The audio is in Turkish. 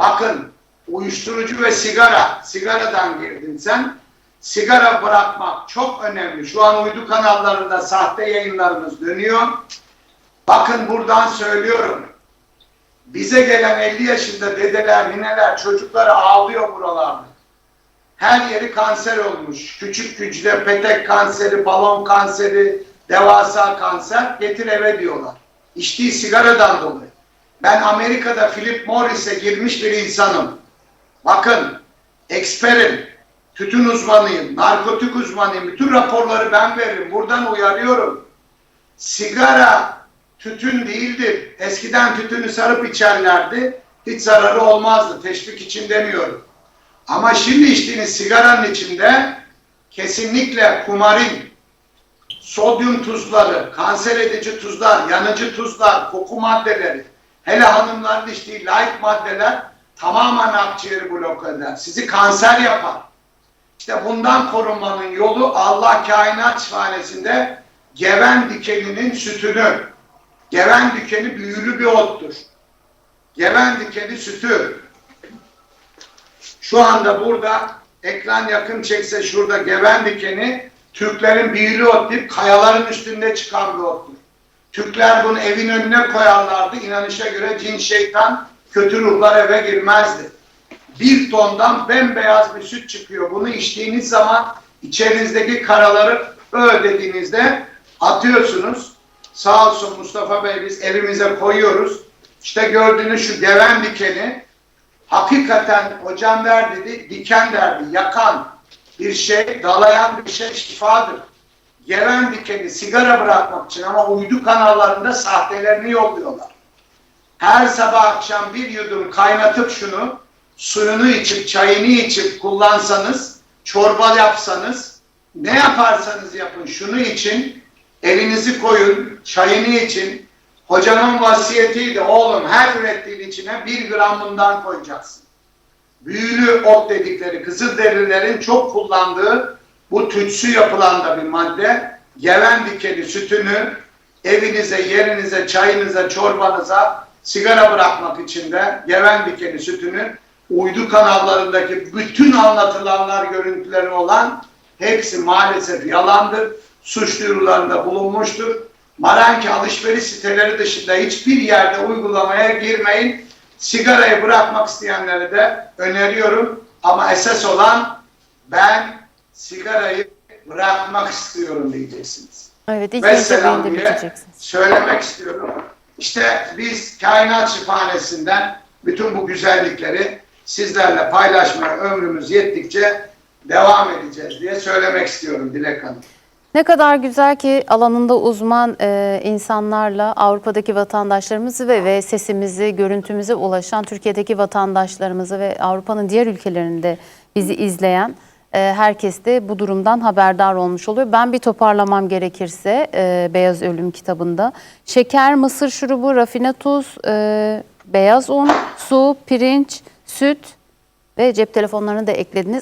Bakın uyuşturucu ve sigara, sigaradan girdin sen. Sigara bırakmak çok önemli. Şu an uydu kanallarında sahte yayınlarımız dönüyor. Bakın buradan söylüyorum. Bize gelen 50 yaşında dedeler, nineler, çocukları ağlıyor buralarda. Her yeri kanser olmuş. Küçük hücre, petek kanseri, balon kanseri, devasa kanser getir eve diyorlar. İçtiği sigaradan dolayı. Ben Amerika'da Philip Morris'e girmiş bir insanım. Bakın, eksperim, tütün uzmanıyım, narkotik uzmanıyım. Bütün raporları ben veririm. Buradan uyarıyorum. Sigara tütün değildir. Eskiden tütünü sarıp içerlerdi. Hiç zararı olmazdı. Teşvik için demiyorum. Ama şimdi içtiğiniz sigaranın içinde kesinlikle kumarin, sodyum tuzları, kanser edici tuzlar, yanıcı tuzlar, koku maddeleri, hele hanımların içtiği light maddeler tamamen akciğeri blok eder. Sizi kanser yapar. İşte bundan korunmanın yolu Allah kainat şifanesinde geven dikeninin sütünü. Geven dikeni büyülü bir ottur. Geven dikeni sütü. Şu anda burada ekran yakın çekse şurada geven dikeni Türklerin büyülü ot deyip kayaların üstünde çıkan bir ottur. Türkler bunu evin önüne koyarlardı. İnanışa göre cin şeytan kötü ruhlar eve girmezdi. Bir tondan bembeyaz bir süt çıkıyor. Bunu içtiğiniz zaman içerinizdeki karaları ö dediğinizde atıyorsunuz. Sağ olsun Mustafa Bey biz evimize koyuyoruz. İşte gördüğünüz şu deven dikeni hakikaten hocam ver dedi, diken derdi, yakan bir şey, dalayan bir şey şifadır. Geven dikeni sigara bırakmak için ama uydu kanallarında sahtelerini yolluyorlar. Her sabah akşam bir yudum kaynatıp şunu, suyunu içip, çayını içip kullansanız, çorba yapsanız, ne yaparsanız yapın şunu için, elinizi koyun, çayını için, Hocamın vasiyetiydi oğlum her ürettiğin içine bir gram bundan koyacaksın. Büyülü ot dedikleri kızılderililerin çok kullandığı bu tütsü yapılan da bir madde. Geven dikeni sütünü evinize, yerinize, çayınıza, çorbanıza sigara bırakmak için de geven dikeni sütünü uydu kanallarındaki bütün anlatılanlar görüntüleri olan hepsi maalesef yalandır. Suç duyurularında bulunmuştur. Maranki alışveriş siteleri dışında hiçbir yerde uygulamaya girmeyin. Sigarayı bırakmak isteyenlere de öneriyorum. Ama esas olan ben sigarayı bırakmak istiyorum diyeceksiniz. Evet, ilk Ve önce selam beni de diye biteceksiniz. söylemek istiyorum. İşte biz kainat şifanesinden bütün bu güzellikleri sizlerle paylaşmaya ömrümüz yettikçe devam edeceğiz diye söylemek istiyorum Dilek Hanım. Ne kadar güzel ki alanında uzman e, insanlarla Avrupa'daki vatandaşlarımızı ve, ve sesimizi, görüntümüze ulaşan Türkiye'deki vatandaşlarımızı ve Avrupa'nın diğer ülkelerinde bizi izleyen herkes de bu durumdan haberdar olmuş oluyor. Ben bir toparlamam gerekirse e, Beyaz Ölüm kitabında şeker, mısır şurubu, rafine tuz, e, beyaz un, su, pirinç, süt ve cep telefonlarını da eklediniz.